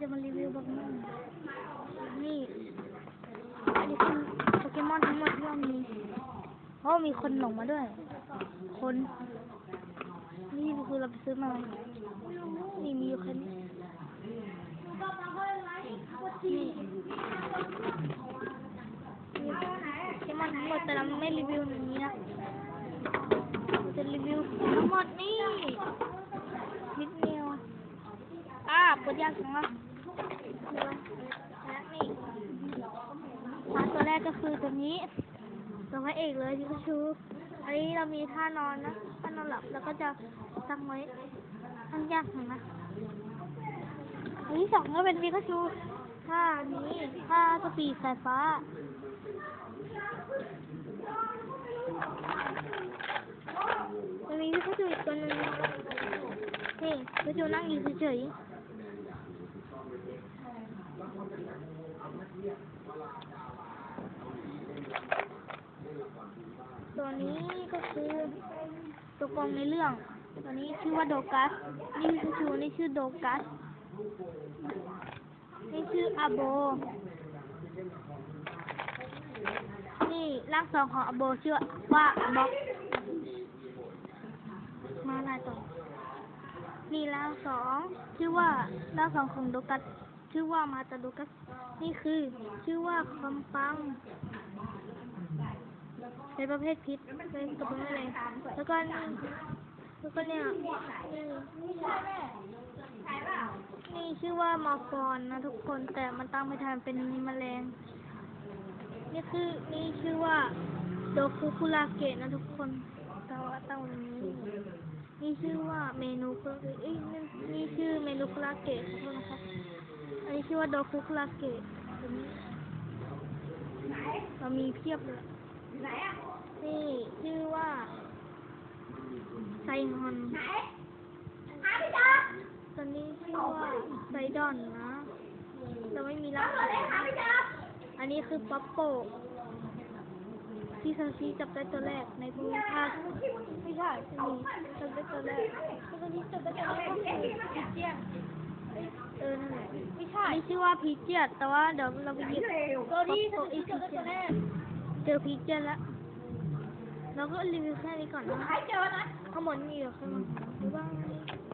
จะมารีวิวโปเกมอนนี่อันนี้คือโปเกมอนทั้งหมดที่เรามีเพราะมีคนหลงมาด้วย คน นี่คือเราไปซื้อมานี่มีอยู่แค่นี้นี่โปเกมอนทั้งหมดแต่เราไม่รีวิวอย่างนี้นะเราจะรีวิวทั้งหมดนี่นิดเดียวอ่าปวด ยากจังวะเดี๋ยวนะนี่อ่าตัวแรกก็คือตัวนี้ ตัวพระเอกเลยพิกาชูอันนี้เรามีท่านอนนะท่านอนหลับแล้วก็จะตั้งไว้ตั้งยากเห็นไหมอันที่สองก็เป็นพิกาชูท่านี้ท่าสปีดสายฟ้ามันมีพิกาชูอีกตัวหนึงนี่พิกาชูนั่งอยู่เฉยๆ ตัวนี้ก็คือตัวกองในเรื่อง ตัวนี้ชื่อว่าโดกัส นี่พิกาชูนี่ชื่อโดกัส นี่ชื่ออาโบ นี่ร่างทรงของอาโบชื่อว่าบ็อกมาลายต่อ นี่ร่างสองชื่อว่าร่างสองของโดกัสชื่อว่ามาตาโดกัสนี่คือ ชื่อว่าคอมปังเป็นประเภทพิษเป็นตัวเป็นอะไรแล้วก็นี่แล้วก็เนี่ยนี่ชื่อว่ามอร์ฟอนนะทุกคนแต่มันตั้งไม่ทันเป็นแมลงนี่คือนี่ชื่อว่าโดคุคุราเกะนะทุกคนแต่ว่าตั้งว้อย่างนี้นี่ชื่อว่าเมนูคุราเกะ คุราเกะขอโทษนะครับ อันนี้ชื่อว่าโดคุคุราเกะตัวนี้เรามีเพียบเลยนี่ชื่อว่าไซฮอนตัวนี้ชื่อว่าไซดอนนะแต่ไม่มีร่างอันนี้คือป๊อปโปที่ซาชิจับได้ตัวแรกในภูมิภาคไม่ใช่ที่นี่จับได้ตัวแรกตัวนี้จับได้ตัวแรกก็คือพีเจียนเออนั่นแหละไม่ใช่นี่ชื่อว่าพีเจียนแต่ว่าเดี๋ยวเราไปหยิบตัวนี้ตัวอีกพีเจียนเจอพีเจียนแล้วเราก็รีวิวแค่นี้ก่อนนะข้างบนมีอยู่ข้างบนบ๊ายบาย